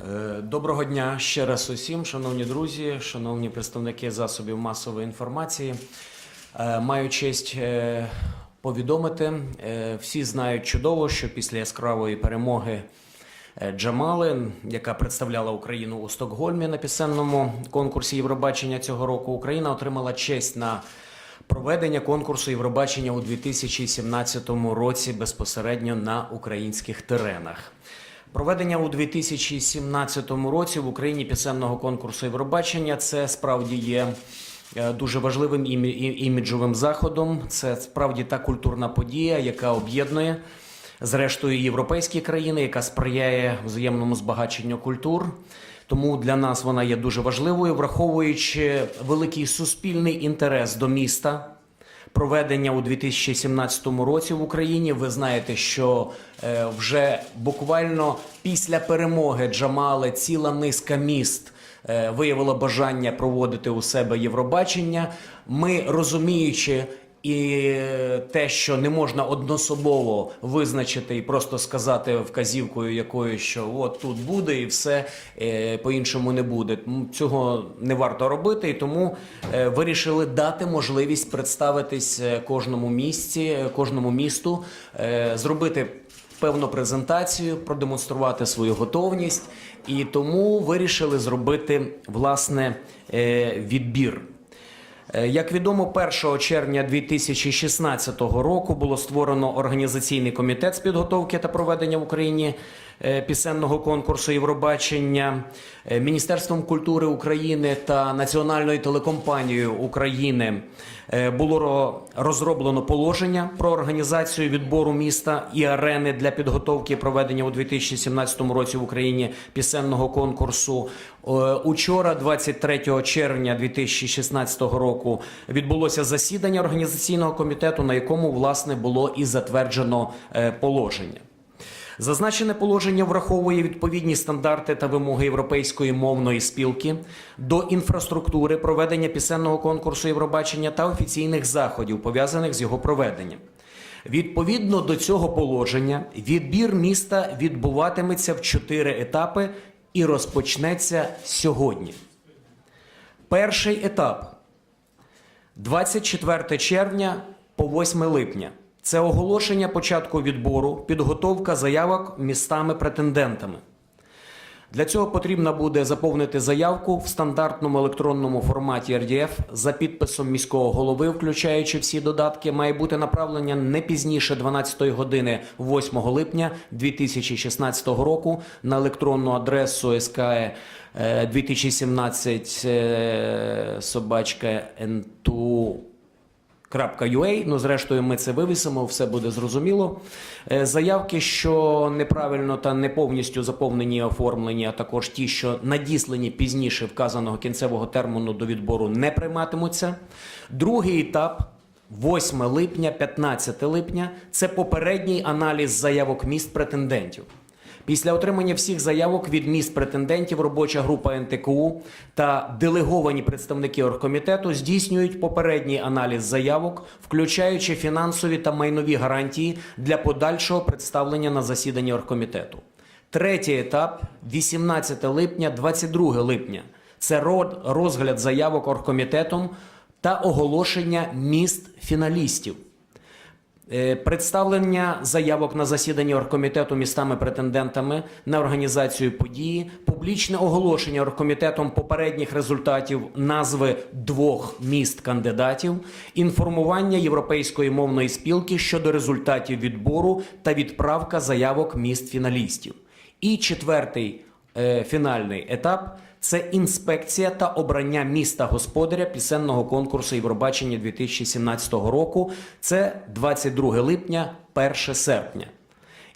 Е, Доброго дня ще раз усім, шановні друзі, шановні представники засобів масової інформації. Е, Маю честь е, повідомити. Всі знають чудово, що після яскравої перемоги Джамали, яка представляла Україну у Стокгольмі на пісенному конкурсі Євробачення цього року, Україна отримала честь на проведення конкурсу Євробачення у 2017 році безпосередньо на українських теренах. Проведення у 2017 році в Україні пісенного конкурсу Євробачення це справді є е, дуже важливим імі- іміджовим заходом. Це справді та культурна подія, яка об'єднує зрештою європейські країни, яка сприяє взаємному збагаченню культур. Тому для нас вона є дуже важливою, враховуючи великий суспільний інтерес до міста проведення у 2017 році в Україні. Ви знаєте, що е, вже буквально після перемоги Джамали ціла низка міст. е, Виявила бажання проводити у себе Євробачення. Ми розуміючи і те, що не можна однособово визначити і просто сказати вказівкою якою, що от тут буде, і все е, по-іншому не буде. Цього не варто робити, і тому е, вирішили дати можливість представитись е, кожному місці, кожному місту, зробити певну презентацію, продемонструвати свою готовність, і тому вирішили зробити власне відбір. Е, Як відомо, 1 червня 2016 року було створено організаційний комітет з підготовки та проведення в Україні е, пісенного конкурсу Євробачення Е, Міністерством культури України та Національною телекомпанією України було розроблено положення про організацію відбору міста і арени для підготовки і проведення у 2017 році в Україні пісенного конкурсу. Е, Учора, 23 червня 2016 року, відбулося засідання організаційного комітету, на якому власне було і затверджено е, положення. Зазначене положення враховує відповідні стандарти та вимоги Європейської мовної спілки до інфраструктури проведення пісенного конкурсу Євробачення та офіційних заходів, пов'язаних з його проведенням. Відповідно до цього положення, відбір міста відбуватиметься в чотири етапи і розпочнеться сьогодні. Перший етап 24 червня по 8 липня. Це оголошення початку відбору, підготовка заявок містами-претендентами. Для цього потрібно буде заповнити заявку в стандартному електронному форматі RDF за підписом міського голови, включаючи всі додатки, має бути направлення не пізніше 12 години 8 липня 2016 року на електронну адресу SKE 2017 е, собачка НТУ .ua, ну зрештою ми це вивісимо, все буде зрозуміло. Е, Заявки, що неправильно та не повністю заповнені оформлені, а також ті, що надіслані пізніше вказаного кінцевого терміну до відбору, не прийматимуться. Другий етап. 8 липня, 15 липня це попередній аналіз заявок міст претендентів. Після отримання всіх заявок від міст претендентів робоча група НТКУ та делеговані представники оргкомітету здійснюють попередній аналіз заявок, включаючи фінансові та майнові гарантії для подальшого представлення на засіданні оргкомітету. Третій етап 18 липня, 22 липня. Це розгляд заявок оргкомітетом та оголошення міст фіналістів. Е, Представлення заявок на засіданні оргкомітету містами-претендентами на організацію події, публічне оголошення оргкомітетом попередніх результатів назви двох міст-кандидатів, інформування Європейської мовної спілки щодо результатів відбору та відправка заявок міст-фіналістів. І четвертий е, фінальний етап це інспекція та обрання міста господаря пісенного конкурсу Євробачення 2017 року. Це 22 липня, 1 серпня.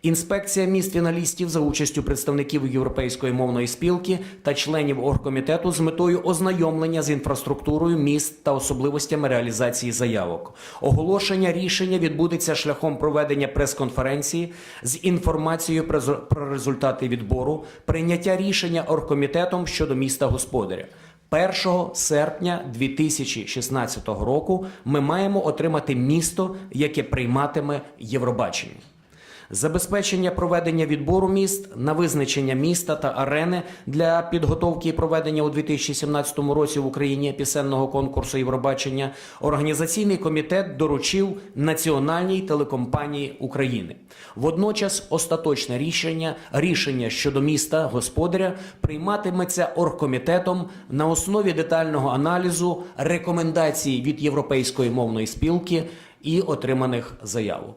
Інспекція міст фіналістів за участю представників Європейської мовної спілки та членів оргкомітету з метою ознайомлення з інфраструктурою міст та особливостями реалізації заявок. Оголошення рішення відбудеться шляхом проведення прес-конференції з інформацією про результати відбору, прийняття рішення оргкомітетом щодо міста господаря. 1 серпня 2016 року ми маємо отримати місто, яке прийматиме Євробачення. Забезпечення проведення відбору міст на визначення міста та арени для підготовки і проведення у 2017 році в Україні пісенного конкурсу Євробачення. Організаційний комітет доручив Національній телекомпанії України. Водночас остаточне рішення рішення щодо міста господаря прийматиметься оргкомітетом на основі детального аналізу рекомендацій від Європейської мовної спілки і отриманих заявок.